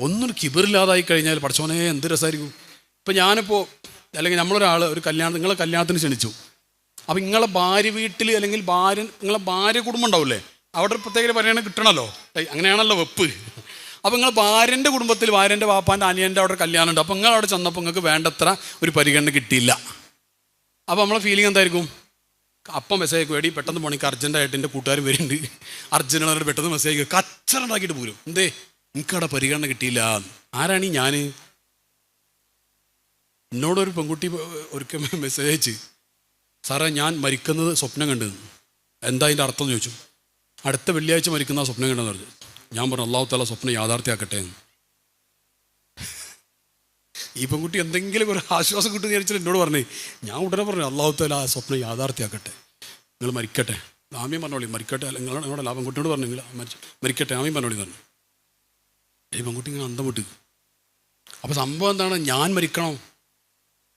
ഒന്നും കിബറില്ലാതായി കഴിഞ്ഞാൽ പഠിച്ചോനെ എന്ത് രസമായിരിക്കും? ഇപ്പം ഞാനിപ്പോൾ അല്ലെങ്കിൽ നമ്മളൊരാൾ ഒരു കല്യാണം നിങ്ങളെ കല്യാണത്തിന് ക്ഷണിച്ചു. അപ്പം നിങ്ങളെ ഭാര്യ വീട്ടിൽ അല്ലെങ്കിൽ ഭാര്യ നിങ്ങളെ ഭാര്യ കുടുംബം ഉണ്ടാവില്ലേ അവിടെ ഒരു പ്രത്യേക പരിഗണന കിട്ടണമല്ലോ അങ്ങനെയാണല്ലോ വെപ്പ്. അപ്പം നിങ്ങൾ ഭാര്യന്റെ കുടുംബത്തിൽ ഭാര്യന്റെ വാപ്പാന്റെ അനിയന്റെ അവിടെ കല്യാണം ഉണ്ട്. അപ്പം നിങ്ങൾ അവിടെ ചെന്നപ്പോൾ നിങ്ങൾക്ക് വേണ്ടത്ര ഒരു പരിഗണന കിട്ടിയില്ല. അപ്പോൾ നമ്മളെ ഫീലിംഗ് എന്തായിരിക്കും? അപ്പം മെസ്സേജ് വേടി പെട്ടെന്ന് പണിക്ക് അർജന്റായിട്ട് എന്റെ കൂട്ടുകാരും വരുന്നുണ്ട്. അർജന്റായിട്ട് പെട്ടെന്ന് മെസ്സേജ് കച്ചറുണ്ടാക്കിയിട്ട് പോരും. എന്തേ? എനിക്കവിടെ പരിഗണന കിട്ടിയില്ല. ആരാണ് ഈ ഞാൻ എന്നോടൊരു പെൺകുട്ടി ഒരിക്കൽ മെസ്സേജ് അയച്ച് സാറേ ഞാൻ മരിക്കുന്നത് സ്വപ്നം കണ്ടു. എന്താ അതിന്റെ അർത്ഥം എന്ന് ചോദിച്ചു. അടുത്ത വെള്ളിയാഴ്ച മരിക്കുന്ന സ്വപ്നം കണ്ടെന്ന് പറഞ്ഞു. ഞാൻ പറഞ്ഞു അള്ളാഹു താല സ്വപ്നം യാഥാർത്ഥ്യമാക്കട്ടെ. എന്ന് ഈ പെൺകുട്ടി എന്തെങ്കിലും ഒരു ആശ്വാസം കിട്ടുന്ന വിചാരിച്ചാൽ എന്നോട് പറഞ്ഞു ഞാൻ ഉടനെ പറഞ്ഞു അള്ളാഹു താല ആ സ്വപ്നം യാഥാർത്ഥ്യമാക്കട്ടെ. നിങ്ങൾ മരിക്കട്ടെ. ആമ്യം പറഞ്ഞോളി മരിക്കട്ടെ. നിങ്ങൾ നിങ്ങളുടെ ലാഭം. കുട്ടിയോട് പറഞ്ഞു നിങ്ങൾ മരിച്ചു മരിക്കട്ടെ. ആമ്യം പറഞ്ഞോളി പറഞ്ഞു. ഈ പെൺകുട്ടി ഇങ്ങനെ അന്തം വിട്ട്. അപ്പോൾ സംഭവം എന്താണ്? ഞാൻ മരിക്കണം?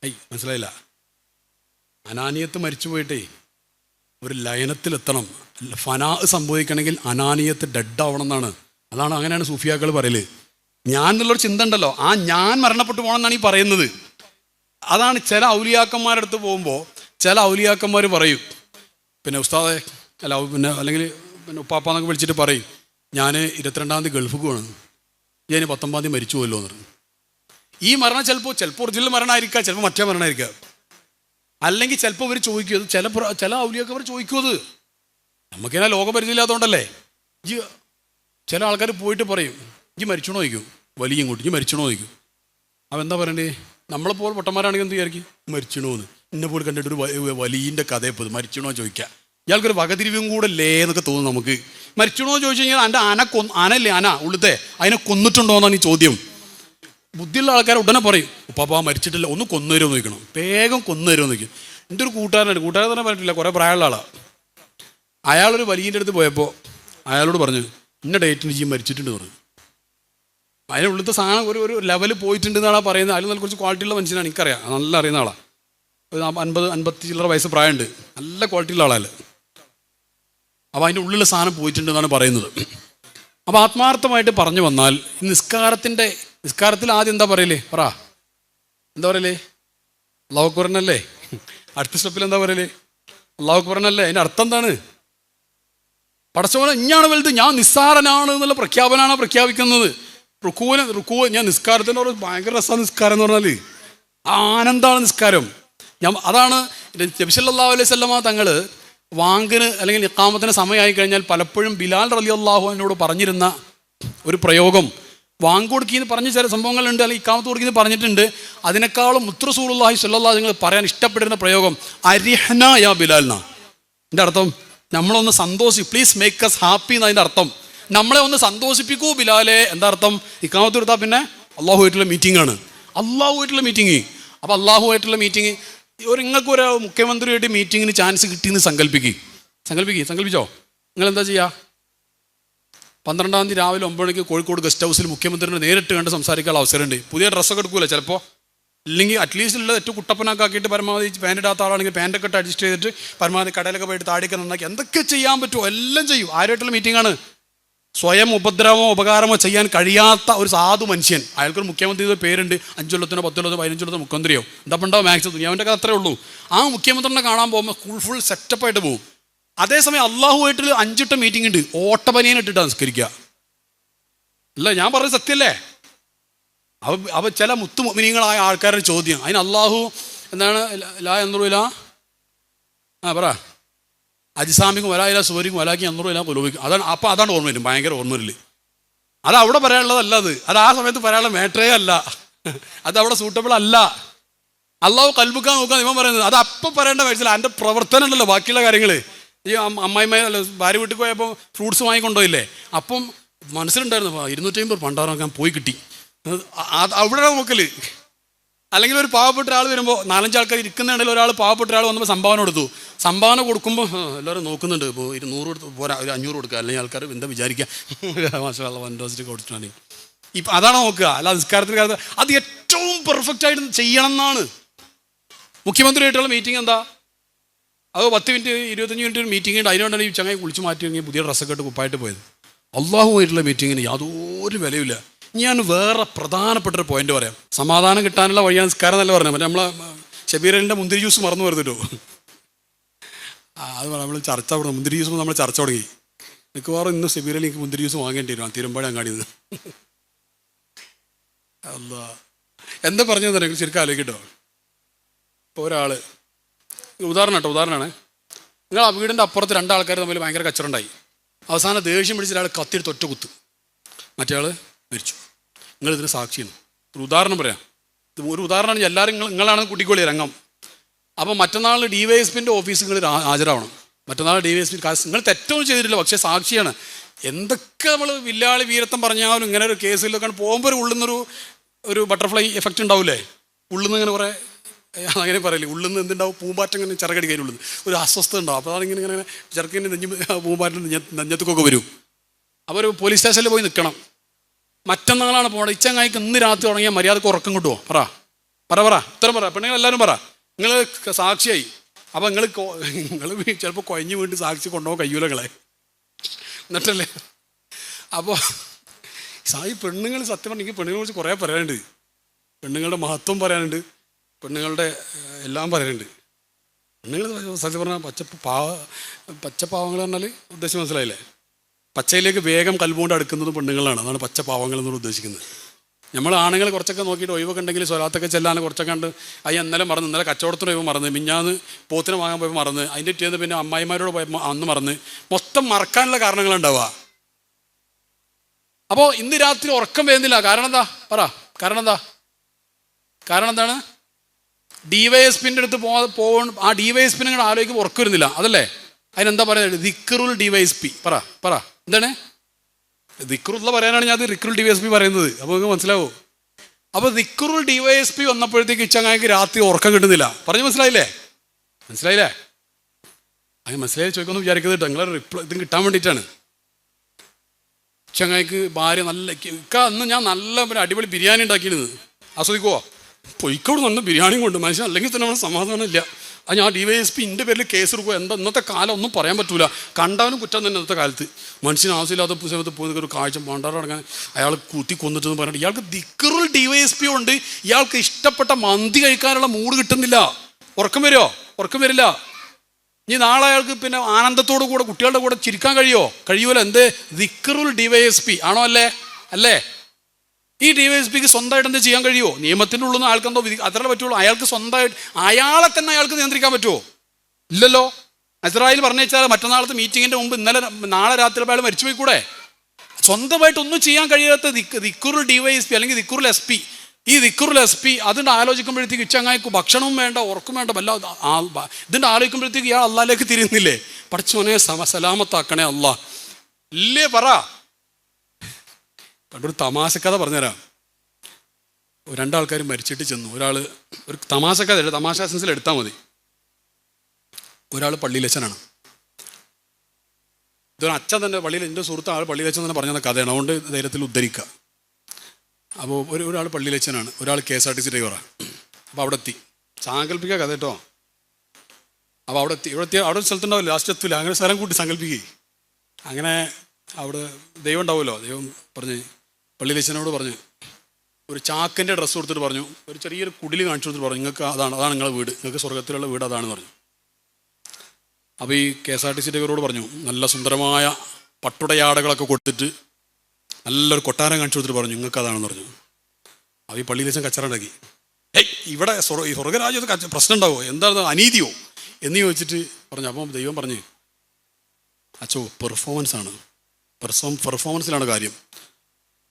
ഐ മനസ്സിലായില്ല. അനാനിയത്ത് മരിച്ചു പോയിട്ടേ ഒരു ലയനത്തിലെത്തണം. ഫനാ സംഭവിക്കണമെങ്കിൽ അനാനിയത്ത് ഡെഡ് ആവണം എന്നാണ് അതാണ് അങ്ങനെയാണ് സൂഫിയാക്കൾ പറയൽ. ഞാൻ എന്നുള്ളൊരു ചിന്ത ഉണ്ടല്ലോ. ആ ഞാൻ മരണപ്പെട്ടു പോകണം എന്നാണ് ഈ പറയുന്നത്. അതാണ് ചില ഔലിയാക്കന്മാരുടെ അടുത്ത് പോകുമ്പോൾ ചില ഔലിയാക്കന്മാർ പറയും. പിന്നെ ഉസ്താദെ അല്ല പിന്നെ അല്ലെങ്കിൽ പിന്നെ ഉപ്പാപ്പാന്നൊക്കെ വിളിച്ചിട്ട് പറയും. ഞാൻ ഇരുപത്തിരണ്ടാം തീയതി ഗൾഫ് പോകണം ഞാൻ പത്തൊമ്പതാം തീയതി മരിച്ചു പോയല്ലോ എന്ന് പറഞ്ഞു. ഈ മരണം ചിലപ്പോൾ ചിലപ്പോൾ ഒറിജിനൽ മരണമായിരിക്കാം ചിലപ്പോൾ മറ്റേ മരണമായിരിക്കാം അല്ലെങ്കിൽ ചിലപ്പോൾ ഇവർ ചോദിക്കും ചില ചില ഔലിയൊക്കെ അവർ ചോദിക്കും അത്. നമുക്കിങ്ങനെ ലോകപരിചയമില്ലാത്തതുകൊണ്ടല്ലേ ഈ ചില ആൾക്കാർ പോയിട്ട് പറയും ഈ മരിച്ചണോ ചോദിക്കും. വലിയ ഇങ്ങോട്ട് ഈ മരിച്ചണോ ചോദിക്കും. അവൻ എന്താ പറയണ്ടേ? നമ്മളെപ്പോലെ പൊട്ടന്മാരാണെങ്കിൽ എന്ത് വിചാരിക്കും? മരിച്ചണോ എന്ന് പോലും കണ്ടിട്ട് ഒരു വലിയന്റെ കഥയപ്പോൾ മരിച്ചണോ ചോദിക്കുക ഇയാൾക്കൊരു വകതിരിവും കൂടെ അല്ലേ എന്നൊക്കെ തോന്നും നമുക്ക്. മരിച്ചണോ ചോദിച്ചു കഴിഞ്ഞാൽ എന്റെ ആന കൊ ആനല്ലേ ആന? ഉള്ളത്തെ അതിനെ കൊന്നിട്ടുണ്ടോ എന്നാണ് ഈ ചോദ്യം. ബുദ്ധിയുള്ള ആൾക്കാർ ഉടനെ പറയും ഉപ്പാപ്പ മരിച്ചിട്ടില്ല. ഒന്ന് കൊന്നുതരുമോ നോക്കണം വേഗം കൊന്നുതരുമോ നോക്കും എന്റെ ഒരു കൂട്ടുകാരനാണ് കൂട്ടുകാരൻ തന്നെ പറഞ്ഞിട്ടില്ല. കുറേ പ്രായമുള്ള ആളാണ് അയാളൊരു വലിയന്റെ അടുത്ത് പോയപ്പോൾ അയാളോട് പറഞ്ഞു ഇന്ന ഡേറ്റിന് ജീ മരിച്ചിട്ടുണ്ട് പറഞ്ഞു. അതിന്റെ ഉള്ളിലത്തെ സാധനം ഒരു ഒരു ലെവൽ പോയിട്ടുണ്ട് എന്നാണ് പറയുന്നത്. അതിൽ നല്ല കുറച്ച് ക്വാളിറ്റിയുള്ള മനുഷ്യനാണ്. എനിക്കറിയാം. നല്ല അറിയുന്ന ആളാണ് അൻപത് അൻപത്തി ചില്ലറ വയസ്സ് പ്രായമുണ്ട്. നല്ല ക്വാളിറ്റിയുള്ള ആളല്ലേ അപ്പോൾ അതിന്റെ ഉള്ളിലെ സാധനം പോയിട്ടുണ്ടെന്നാണ് പറയുന്നത്. അപ്പോൾ ആത്മാർത്ഥമായിട്ട് പറഞ്ഞു വന്നാൽ നിസ്കാരത്തിന്റെ നിസ്കാരത്തിൽ ആദ്യം എന്താ പറയലേ? പറ. എന്താ പറയലേ? അള്ളാഹുക്കുറനല്ലേ അടുത്ത സ്റ്റെപ്പിൽ എന്താ പറയലേ? അള്ളാഹുക്കുറനല്ലേ അതിന്റെ അർത്ഥം എന്താണ്? പടച്ചോനെ ഇഞ്ഞാണ് വലുത്. ഞാൻ നിസ്സാരനാണ് എന്നുള്ള പ്രഖ്യാപനമാണ് പ്രഖ്യാപിക്കുന്നത്. റുക്കുവിന് റുക്കൂ ഞാൻ നിസ്കാരത്തിന്റെ ഒരു ഭയങ്കര രസമാണ് നിസ്കാരം എന്ന് പറഞ്ഞാൽ ആനന്ദമാണ് നിസ്കാരം. ഞാൻ അതാണ് നബിസല്ലാ അലൈഹി സ്വല്ലമ്മ തങ്ങൾ വാങ്കിന് അല്ലെങ്കിൽ ഇക്കാമത്തിന് സമയമായി കഴിഞ്ഞാൽ പലപ്പോഴും ബിലാൽ റലി അള്ളാഹുവിനോട് പറഞ്ഞിരുന്ന ഒരു പ്രയോഗം. വാങ്ക് കൊടുക്കിയെന്ന് പറഞ്ഞ ചില സംഭവങ്ങളുണ്ട് അല്ലെങ്കിൽ ഇക്കാമത്ത് കൊടുക്കിയെന്ന് പറഞ്ഞിട്ടുണ്ട്. അതിനേക്കാളും മുത്രസൂറുല്ലാഹി സ്വല്ലാ നിങ്ങൾ പറയാൻ ഇഷ്ടപ്പെട്ടിരുന്ന പ്രയോഗം അരിഹന യാ ബിലാൽ എന്നാണ് എന്റെ അർത്ഥം? നമ്മളൊന്ന് സന്തോഷി പ്ലീസ് മേക്ക് അസ് ഹാപ്പി എന്നതിന്റെ അർത്ഥം. നമ്മളെ ഒന്ന് സന്തോഷിപ്പിക്കൂ ബിലാലെ എന്താ അർത്ഥം? ഇക്കാമത്ത് കൊടുത്താൽ പിന്നെ അള്ളാഹുമായിട്ടുള്ള മീറ്റിംഗ് ആണ്. അള്ളാഹുമായിട്ടുള്ള മീറ്റിംഗ് അപ്പോൾ അള്ളാഹുമായിട്ടുള്ള മീറ്റിംഗ് ഒരു നിങ്ങൾക്ക് ഒരു മുഖ്യമന്ത്രിയായിട്ട് മീറ്റിങ്ങിന് ചാൻസ് കിട്ടിയെന്ന് സങ്കല്പിക്കുക സങ്കല്പിക്കുക സങ്കല്പിച്ചോ നിങ്ങൾ എന്താ ചെയ്യുക പന്ത്രണ്ടാം തീയതി രാവിലെ ഒമ്പത് മണിക്ക് കോഴിക്കോട് ഗസ്റ്റ് ഹൗസിൽ മുഖ്യമന്ത്രിനെ നേരിട്ട് കണ്ട് സംസാരിക്കാനുള്ള അവസരമുണ്ട്. പുതിയ ഡ്രസ്സൊക്കെ എടുക്കൂല ചിലപ്പോൾ ഇല്ലെങ്കിൽ അറ്റ്ലീസ്റ്റ് ഉള്ളത് ഏറ്റവും കുട്ടപ്പനൊക്കെ ആക്കിയിട്ട് പരമാവധി പാന്റ് ഇടാത്ത ആളാണെങ്കിൽ പാന്റൊക്കെ അഡ്ജസ്റ്റ് ചെയ്തിട്ട് പരമാവധി കടയിലൊക്കെ പോയിട്ട് താടിയൊക്കെ നന്നാക്കി എന്തൊക്കെ ചെയ്യാൻ പറ്റുമോ? എല്ലാം ചെയ്യും. ആരുമായിട്ടുള്ള മീറ്റിംഗ് ആണ്. സ്വയം ഉപദ്രവമോ ഉപകാരമോ ചെയ്യാൻ കഴിയാത്ത ഒരു സാധു മനുഷ്യൻ അയാൾക്കൊരു മുഖ്യമന്ത്രിയുടെ പേരുണ്ട് അഞ്ചു കൊല്ലത്തിനോ പത്ത് കൊല്ലത്തോ പതിനഞ്ച് കൊല്ലത്തോ മുഖ്യമന്ത്രിയോ എന്താ മാക്സ് ദുനിയാവിന്റെ കഥ അത്രേ ഉള്ളൂ ആ മുഖ്യമന്ത്രിനെ കാണാൻ പോകുമ്പോൾ ഫുൾ ഫുൾ സെറ്റപ്പായിട്ട് പോകും അതേസമയം അള്ളാഹുമായിട്ട് അഞ്ചിട്ട മീറ്റിംഗ് ഉണ്ട് ഓട്ടപനിയൻ ഇട്ടിട്ട് സംസ്കരിക്കുക അല്ല ഞാൻ പറഞ്ഞ സത്യല്ലേ അവ അവ ചില മുത്തുമിനിങ്ങളായ ആൾക്കാരുടെ ചോദ്യം അതിന് അള്ളാഹു എന്താണ് ലാ എന്നുറൂല ആ പറ അജിസാമിക്കും വലായില്ല സുവരിക്കും വലാക്കി ഇല്ല കുലോപിക്കും അതാണ് അപ്പം അതാണ് ഓർമ്മ വരും ഭയങ്കര ഓർമ്മ വരില്ല അത് അവിടെ പറയാനുള്ളതല്ല അത്. അത് ആ സമയത്ത് പറയാനുള്ള മേട്ടറേ അല്ല. അത് അവിടെ സൂട്ടബിൾ അല്ല. അള്ളാഹു കൽബുക്കാൻ നോക്കാൻ ഇവൻ പറയുന്നത്. അത് അപ്പം പറയേണ്ട വയസ്സില്ല എന്റെ പ്രവർത്തനം ഉണ്ടല്ലോ ബാക്കിയുള്ള കാര്യങ്ങൾ ഈ അമ്മ- അമ്മായിമ്മ അല്ല ഭാര്യ വീട്ടിൽ പോയപ്പോൾ ഫ്രൂട്ട്സ് വാങ്ങിക്കൊണ്ടോയില്ലേ അപ്പം മനസ്സിലുണ്ടായിരുന്നു "ആ, ഇരുന്നൂറ്റി അമ്പത് പണ്ടാറൊക്കെ പോയി കിട്ടി. അവിടെ നോക്കൽ. അല്ലെങ്കിൽ ഒരു പാവപ്പെട്ട ഒരാൾ വരുമ്പോൾ നാലഞ്ച് ആൾക്കാർ ഇരിക്കുന്നുണ്ടെങ്കിൽ ഒരാൾ പാവപ്പെട്ട ഒരാൾ വന്നപ്പോൾ സംഭാവന കൊടുത്തു. സംഭാവന കൊടുക്കുമ്പോൾ എല്ലാവരും നോക്കുന്നുണ്ട്. ഇപ്പോൾ ഇരുന്നൂറ് കൊടുത്ത് പോരാ ഒരു അഞ്ഞൂറ് കൊടുക്കുക. അല്ലെങ്കിൽ ആൾക്കാർ എന്താ വിചാരിക്കുക മാഷാ വൻഡോസിറ്റി കൊടുത്തിട്ടാണ്. ഇപ്പം അതാണ് നോക്കുക. അല്ല നിസ്കാരത്തിന് കാലത്ത് അത് ഏറ്റവും പെർഫെക്റ്റ് ആയിട്ട് ചെയ്യണം എന്നാണ്. മുഖ്യമന്ത്രിയായിട്ടുള്ള മീറ്റിംഗ് എന്താ? അത് പത്ത് മിനിറ്റ് ഇരുപത്തഞ്ച് മിനിറ്റ് ഒരു മീറ്റിംഗ് ഉണ്ട്. അതിനുകൊണ്ടാണ് ഈ ചങ്ങായി കുളിച്ച് മാറ്റി പുതിയ ഡ്രസ്സൊക്കെ ഇട്ട് കുപ്പായിട്ട് പോയത്. അള്ളാഹുമായിട്ടുള്ള മീറ്റിങ്ങിന് യാതൊരു വിലയില്ല ഞാൻ വേറെ പ്രധാനപ്പെട്ട ഒരു പോയിന്റ് പറയാം. സമാധാനം കിട്ടാനുള്ള വഴിയാണ് നിസ്കാരം എന്നല്ല പറഞ്ഞത്. മറ്റേ നമ്മളെ ഷബീരലിന്റെ മുന്തിരി ജ്യൂസ് മറന്നു വരുന്നുണ്ടോ? അത് നമ്മൾ ചർച്ച തുടങ്ങി. മുന്തിരി ജ്യൂസ് നമ്മൾ ചർച്ച തുടങ്ങി. മിക്കവാറും ഇന്ന് ഷബീരലി എനിക്ക് മുന്തിരി ജ്യൂസ് വാങ്ങേണ്ടി വരും. തിരുമ്പാടി അങ്ങാടി നിന്ന്. എന്താ പറഞ്ഞത് തന്നെ ശരിക്കും ആലോചിക്കട്ടോ. ഇപ്പോൾ ഒരാൾ ഉദാഹരണം കേട്ടോ ഉദാഹരണമാണ്. നിങ്ങൾ ആ വീടിന്റെ അപ്പുറത്ത് രണ്ടാൾക്കാർ തമ്മിൽ ഭയങ്കര കച്ചറുണ്ടായി അവസാനം ദേഷ്യം പിടിച്ച ഒരാൾ കത്തിയെടുത്ത് ഒറ്റ കുത്ത്. മറ്റേ മരിച്ചു നിങ്ങളിതിന് സാക്ഷിയാണ് ഒരു ഉദാഹരണം പറയാം. ഇത് ഒരു ഉദാഹരണമാണ് എല്ലാവരും നിങ്ങൾ നിങ്ങളാണ് കുട്ടിക്കോളി രംഗം. അപ്പോൾ മറ്റന്നാൾ ഡി വൈ എസ് പിന്റെ ഓഫീസിൽ നിങ്ങൾ ഹാജരാവണം. മറ്റന്നാൾ ഡി വൈ എസ് പി നിങ്ങൾ തെറ്റൊന്നും ചെയ്തിട്ടില്ല പക്ഷേ സാക്ഷിയാണ്. എന്തൊക്കെ നമ്മൾ വില്ലാളി വീരത്വം പറഞ്ഞാലും ഇങ്ങനെ ഒരു കേസിലൊക്കെ പോകുമ്പോൾ ഒരു ഉള്ളുന്നൊരു ഒരു ബട്ടർഫ്ലൈ എഫക്റ്റ് ഉണ്ടാവില്ലേ ഉള്ളുന്ന് ഇങ്ങനെ കുറേ അങ്ങനെ പറയില്ലേ? ഉള്ളുന്ന് എന്തുണ്ടാവും? പൂമ്പാറ്റം ഇങ്ങനെ ചിറകടിക്കാൻ ഉള്ളത് ഒരു അസ്വസ്ഥത ഉണ്ടാവും. അപ്പോൾ അതിങ്ങനെ ഇങ്ങനെ ചിറക്കിങ്ങനെ നെഞ്ഞ് പൂമ്പാറ്റം നെഞ്ഞ നെഞ്ഞത്തുക്കൊക്കെ വരും. അവർ പോലീസ് സ്റ്റേഷനിൽ പോയി നിൽക്കണം. മറ്റന്നാളാണ് പോകേണ്ടത് ഇച്ചങ്ങായിക്ക് ഇന്ന് രാത്രി തുടങ്ങിയാൽ മര്യാദയ്ക്ക് ഉറക്കം കിട്ടുമോ പറ. പറ പറ. ഉത്തരം പറ. പെണ്ണുങ്ങൾ എല്ലാവരും പറ നിങ്ങൾ സാക്ഷിയായി. അപ്പം നിങ്ങൾ നിങ്ങൾ ചിലപ്പോൾ കൊഞ്ഞു വീണ്ട് സാക്ഷി കൊണ്ടുപോകാൻ കയ്യൂലകളെ എന്നിട്ടല്ലേ? അപ്പോൾ സായി പെണ്ണുങ്ങൾ സത്യം പറഞ്ഞെങ്കിൽ പെണ്ണുങ്ങളെ കുറിച്ച് കുറേ പറയാനുണ്ട്. പെണ്ണുങ്ങളുടെ മഹത്വം പറയാനുണ്ട്. പെണ്ണുങ്ങളുടെ എല്ലാം പറയാനുണ്ട്. പെണ്ണുങ്ങൾ സത്യം പറഞ്ഞാൽ പച്ച പാവ പച്ചപ്പാവങ്ങൾ പറഞ്ഞാൽ ഉദ്ദേശം മനസ്സിലായില്ലേ? പച്ചയിലേക്ക് വേഗം കൽബുകൊണ്ട് അടുക്കുന്നത് പെണ്ണുങ്ങളാണ്. അതാണ് പച്ച പാവങ്ങൾ എന്നോട് ഉദ്ദേശിക്കുന്നത്. നമ്മൾ ആണുങ്ങൾ കുറച്ചൊക്കെ നോക്കിയിട്ട് ഒഴിവൊക്കെ ഉണ്ടെങ്കിൽ സ്വലാത്തൊക്കെ ചെല്ലാൻ കുറച്ചൊക്കെ ഉണ്ട് അയ്യ ഇന്നലെ മറന്ന് ഇന്നലെ കച്ചവടത്തിന് പോയപ്പോൾ മറന്ന് മിഞ്ഞാന്ന് പോത്തിന് വാങ്ങാൻ പോയപ്പോൾ മറന്ന് അതിന്റെ ഇറ്റേന്ന് പിന്നെ അമ്മായിമാരോട് പോയപ്പോൾ അന്ന് മറന്ന്. മൊത്തം മറക്കാനുള്ള കാരണങ്ങളുണ്ടാവുക അപ്പോൾ ഇന്ന് രാത്രി ഉറക്കം വരുന്നില്ല. കാരണം എന്താ? പറ. കാരണം എന്താ? കാരണം എന്താണ്? ഡി വൈ എസ് പിന്റെ അടുത്ത് പോ ആ എസ് പിന്നെ ആലോചിക്കുമ്പോൾ ഉറക്കം വരുന്നില്ല. അതല്ലേ? അതിനെന്താ പറയുന്നത് ദിക്റുൽ ഡിവൈസ് പി പറ പറ. എന്താണ്? ദിക്കറുള്ള പറയാനാണ് ഞാൻ അത് എസ് പി പറയുന്നത്. അപ്പോൾ നിങ്ങൾക്ക് മനസ്സിലാവോ? അപ്പോൾ ദിക്റുൽ ഡിവൈസ് പി വന്നപ്പോഴത്തേക്ക് ഇച്ചങ്ങായിക്ക് രാത്രി ഉറക്കം കിട്ടുന്നില്ല. പറഞ്ഞു മനസ്സിലായില്ലേ? മനസ്സിലായില്ലേ? അങ്ങനെ മനസ്സിലായി ചോദിക്കുമെന്ന് വിചാരിക്കുന്നത് നിങ്ങളെ റിപ്ലൈ ഇത് കിട്ടാൻ വേണ്ടിയിട്ടാണ്. ചങ്ങായിക്ക് ഭാര്യ നല്ല ഇക്ക അന്ന് ഞാൻ നല്ല ഒരു അടിപൊളി ബിരിയാണി ഉണ്ടാക്കിയിരുന്നത് ആസ്വദിക്കുവോ? പൊയ്ക്കോട് നല്ല ബിരിയാണിയും കൊണ്ട് മനുഷ്യൻ അല്ലെങ്കിൽ തന്നെ നമ്മുടെ സമാധാനം ഇല്ല. അത് ഞാൻ ഡി വൈ എസ് പി എന്റെ പേരിൽ കേസ് എടുക്കുക എന്താ ഇന്നത്തെ കാലം ഒന്നും പറയാൻ പറ്റൂല. കണ്ടാലും കുറ്റം തന്നെ ഇന്നത്തെ കാലത്ത്. മനുഷ്യന് ആവശ്യമില്ലാത്ത സമയത്ത് പോയി ഒരു കാഴ്ച പണ്ടാറടങ്ങാൻ അയാൾ കുത്തി കൊന്നിട്ടെന്ന് പറഞ്ഞിട്ട് ഇയാൾക്ക് ദിക്കറിൽ ഡി വൈ എസ് പി ഉണ്ട്. ഇയാൾക്ക് ഇഷ്ടപ്പെട്ട മന്തി കഴിക്കാനുള്ള മൂഡ് കിട്ടുന്നില്ല. ഉറക്കം വരുമോ ഉറക്കം വരില്ല. ഇനി നാളെ അയാൾക്ക് പിന്നെ ആനന്ദത്തോടു കൂടെ കുട്ടികളുടെ കൂടെ ചിരിക്കാൻ കഴിയുമോ കഴിയൂല. എന്ത്? ദിക്കറുൽ പി ആണോ അല്ലേ? അല്ലേ? ഈ ഡി വൈ എസ് പിക്ക് സ്വന്തമായിട്ട് എന്ത് ചെയ്യാൻ കഴിയുമോ നിയമത്തിന്റെ ഉള്ളിൽ നിന്ന് ആൾക്ക് എന്തോ വിധി അത്രേ പറ്റുള്ളൂ. അയാൾക്ക് സ്വന്തമായിട്ട് അയാളെ തന്നെ അയാൾക്ക് നിയന്ത്രിക്കാൻ പറ്റുമോ ഇല്ലല്ലോ. ഇസ്രായേൽ പറഞ്ഞു വെച്ചാൽ മറ്റന്നാളത്തെ മീറ്റിങ്ങിന്റെ മുമ്പ് ഇന്നലെ നാളെ രാത്രി അയാൾ മരിച്ചുപോയി കൂടെ സ്വന്തമായിട്ട് ഒന്നും ചെയ്യാൻ കഴിയാത്ത ദിക്ക് എസ് പി അല്ലെങ്കിൽ ദിക്കുറുൽ എസ് പി ഈ ദിക്കുറുൽ എസ് പി അതിന്റെ ആലോചിക്കുമ്പോഴത്തേക്ക് ഇച്ചങ്ങായിക്ക് ഭക്ഷണവും വേണ്ട ഉറക്കും വേണ്ട വല്ല ഇതിന്റെ ആലോചിക്കുമ്പോഴത്തേക്ക് ഇയാൾ അള്ളാഹിലേക്ക് തിരിയുന്നില്ലേ? പഠിച്ചോനെ സമ സലാമത്താക്കണേ അള്ളാഹ് ഇല്ലേ പറ. പണ്ടൊരു തമാശക്കഥ പറഞ്ഞുതരാം. രണ്ടാൾക്കാർ മരിച്ചിട്ട് ചെന്നു. ഒരാൾ ഒരു തമാശക്കഥ തമാശ സെൻസിൽ എടുത്താൽ മതി. ഒരാൾ പള്ളിയിലച്ചനാണ്. ഇതൊരു അച്ഛൻ തന്നെ പള്ളിയിൽ എന്റെ സുഹൃത്ത് ആൾ പള്ളിയിലച്ചൻ തന്നെ പറഞ്ഞ കഥയാണ്. അതുകൊണ്ട് ധൈര്യത്തിൽ ഉദ്ധരിക്കുക. അപ്പോൾ ഒരു ഒരാൾ പള്ളിയിലച്ചനാണ്. ഒരാൾ K S R T C ഡ്രൈവറാണ് അപ്പോൾ അവിടെ എത്തി സാങ്കല്പിക്കുക കഥ കേട്ടോ. അപ്പോൾ അവിടെ എത്തി ഇവിടെ എത്തി അവിടെ സ്ഥലത്തുണ്ടാവില്ല? ലാസ്റ്റ് എത്തില്ല അങ്ങനെ സ്ഥലം കൂട്ടി സങ്കല്പിക്കുകയും. അങ്ങനെ അവിടെ ദൈവം ഉണ്ടാവുമല്ലോ. ദൈവം പറഞ്ഞ് പള്ളിയിലച്ചനോട് പറഞ്ഞു ഒരു ചാക്കിന്റെ ഡ്രസ്സ് കൊടുത്തിട്ട് പറഞ്ഞു ഒരു ചെറിയൊരു കുടിൽ കാണിച്ചു കൊടുത്തിട്ട് പറഞ്ഞു നിങ്ങൾക്ക് അതാണ് അതാണ് നിങ്ങളുടെ വീട് നിങ്ങൾക്ക് സ്വർഗത്തിലുള്ള വീട് അതാണ് പറഞ്ഞു. അപ്പോൾ ഈ K S R T C ഡ്രൈവറോട് പറഞ്ഞു നല്ല സുന്ദരമായ പട്ടുടയാടകളൊക്കെ കൊടുത്തിട്ട് നല്ലൊരു കൊട്ടാരം കാണിച്ചു കൊടുത്തിട്ട് പറഞ്ഞു നിങ്ങൾക്ക് അതാണെന്ന് പറഞ്ഞു. അപ്പോൾ ഈ പള്ളിയിൽ കച്ചറുണ്ടാക്കി ഏയ് ഇവിടെ സ്വർഗ ഈ സ്വർഗരാജ്യത്ത് പ്രശ്നം ഉണ്ടാവുമോ എന്താണ് അനീതിയോ? എന്ന് ചോദിച്ചിട്ട് പറഞ്ഞു അപ്പം ദൈവം പറഞ്ഞു അച്ചോ പെർഫോമൻസ് ആണ്. പെർഫോം പെർഫോമൻസിലാണ് കാര്യം.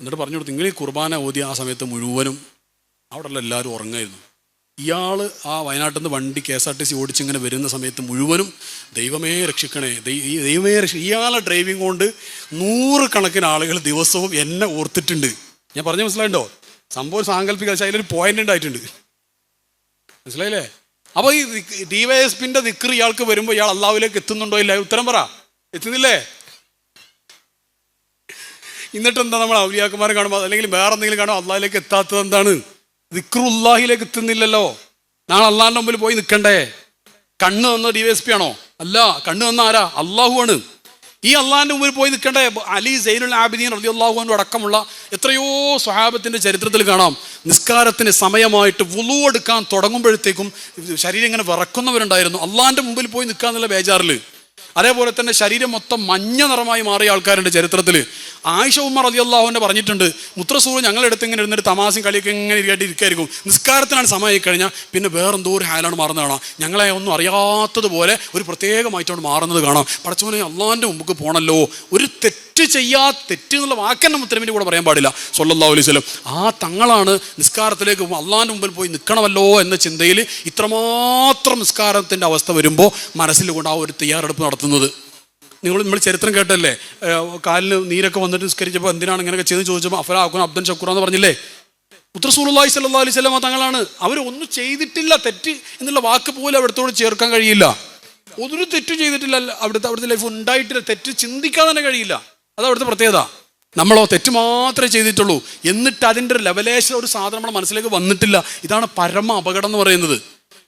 എന്നിട്ട് പറഞ്ഞു കൊടുത്തു നിങ്ങൾ ഈ കുർബാന ഓതി ആ സമയത്ത് മുഴുവനും അവിടെയുള്ള എല്ലാവരും ഉറങ്ങായിരുന്നു. ഇയാൾ ആ വയനാട്ടിൽ നിന്ന് വണ്ടി K S R T C ഓടിച്ചിങ്ങനെ വരുന്ന സമയത്ത് മുഴുവനും ദൈവമേ രക്ഷിക്കണേ ദൈവമേ രക്ഷ ഇയാളെ ഡ്രൈവിംഗ് കൊണ്ട് നൂറുകണക്കിന് ആളുകൾ ദിവസവും എന്നെ ഓർത്തിട്ടുണ്ട്. ഞാൻ പറഞ്ഞു മനസ്സിലായിട്ടോ സംഭവം സാങ്കല്പിക പക്ഷേ അതിലൊരു പോയിന്റ് ഉണ്ടായിട്ടുണ്ട്. മനസ്സിലായില്ലേ? അപ്പോൾ ഈ ഡി വൈ എസ് പിന്റെ ദിക്കർ ഇയാൾക്ക് വരുമ്പോൾ ഇയാൾ അള്ളാഹുലേക്ക് എത്തുന്നുണ്ടോ ഇല്ല? ഉത്തരം പറ. എത്തുന്നില്ലേ? എന്നിട്ട് എന്താ നമ്മൾ ഔലിയാക്കുമാരെ കാണുമ്പോൾ അല്ലെങ്കിൽ വേറെ എന്തെങ്കിലും കാണുമ്പോൾ അള്ളാഹിലേക്ക് എത്താത്തത് എന്താണ്? ദിക്റുല്ലാഹിലേക്ക് എത്തുന്നില്ലല്ലോ. നാളെ അള്ളാഹിന്റെ മുമ്പിൽ പോയി നിൽക്കണ്ടേ? കണ്ണ് തന്ന ഡി വൈ എസ് പി ആണോ? അല്ല കണ്ണ് തന്ന ആരാ? അള്ളാഹു ആണ്. ഈ അള്ളാഹിന്റെ മുമ്പിൽ പോയി നിൽക്കണ്ടേ? അലി സൈനുൽ ആബിദീൻ അലി അള്ളാഹുവിന്റെ അടക്കമുള്ള എത്രയോ സ്വഹാബത്തിന്റെ ചരിത്രത്തിൽ കാണാം. നിസ്കാരത്തിന് സമയമായിട്ട് വുളു എടുക്കാൻ തുടങ്ങുമ്പോഴത്തേക്കും ശരീരം ഇങ്ങനെ വിറക്കുന്നവരുണ്ടായിരുന്നു. അള്ളാഹിന്റെ മുമ്പിൽ പോയി നിൽക്കുക എന്നുള്ള ബേജാറിൽ അതേപോലെ തന്നെ ശരീരം മൊത്തം മഞ്ഞ നിറമായി മാറിയ ആൾക്കാരുണ്ട് ചരിത്രത്തിൽ. ആയിഷ ഉമ്മർ അലി അള്ളാഹുവിന്റെ പറഞ്ഞിട്ടുണ്ട് മുത്രസൂർ ഞങ്ങളെടുത്ത് ഇങ്ങനെ ഇരുന്നിട്ട് തമാശയും കളിയൊക്കെ ഇങ്ങനെ ഇരിക്കായിട്ട് ഇരിക്കായിരിക്കും. നിസ്കാരത്തിനാണ് സമയമായി കഴിഞ്ഞാൽ പിന്നെ വേറെന്തോ ഒരു ഹാലാണ് മാറുന്നത് കാണാം. ഞങ്ങളെ ഒന്നും അറിയാത്തതുപോലെ ഒരു പ്രത്യേകമായിട്ടാണ് മാറുന്നത് കാണാം. പടച്ചോനെ അള്ളാഹിന്റെ മുമ്പ് പോകണമല്ലോ ഒരു തെറ്റ് ചെയ്യാ തെറ്റ് എന്നുള്ള വാക്കന്നെ മുത്തരമിന്റെ കൂടെ പറയാൻ പാടില്ല. സൊല്ലാ അലൈഹി സ്വലം ആ തങ്ങളാണ് നിസ്കാരത്തിലേക്ക് അള്ളാഹിന്റെ മുമ്പിൽ പോയി നിൽക്കണമല്ലോ എന്ന ചിന്തയിൽ ഇത്രമാത്രം നിസ്കാരത്തിന്റെ അവസ്ഥ വരുമ്പോൾ മനസ്സിൽ കൊണ്ട് ആ ഒരു തയ്യാറെടുപ്പ് നടത്തുന്നത്. നിങ്ങൾ നമ്മൾ ചരിത്രം കേട്ടല്ലേ? കാലിൽ നീരൊക്കെ വന്നിട്ട് നിസ്കരിച്ചപ്പോൾ എന്തിനാണ് ഇങ്ങനെയൊക്കെ ചെയ്ത് ചോദിച്ചപ്പോൾ അഫല ആക്കുന്ന അബ്ദൻ ഷക്കൂർ എന്ന് പറഞ്ഞില്ലേ? ഉത്തർസൂലി സല്ലാ അലൈഹി സ്വലമ തങ്ങളാണ്. അവർ ഒന്നും ചെയ്തിട്ടില്ല തെറ്റ് എന്നുള്ള വാക്ക് പോലും അവിടത്തോട് ചേർക്കാൻ കഴിയില്ല. ഒരു തെറ്റ് ചെയ്തിട്ടില്ല അവിടുത്തെ അവിടുത്തെ ലൈഫ് ഉണ്ടായിട്ടില്ല തെറ്റ് ചിന്തിക്കാൻ തന്നെ കഴിയില്ല. അത് അവിടുത്തെ പ്രത്യേകത. നമ്മളോ തെറ്റ് മാത്രമേ ചെയ്തിട്ടുള്ളൂ. എന്നിട്ട് അതിന്റെ ഒരു ലെവലേഷൻ ഒരു സാധനം നമ്മുടെ മനസ്സിലേക്ക് വന്നിട്ടില്ല. ഇതാണ് പരമ അപകടം എന്ന് പറയുന്നത്.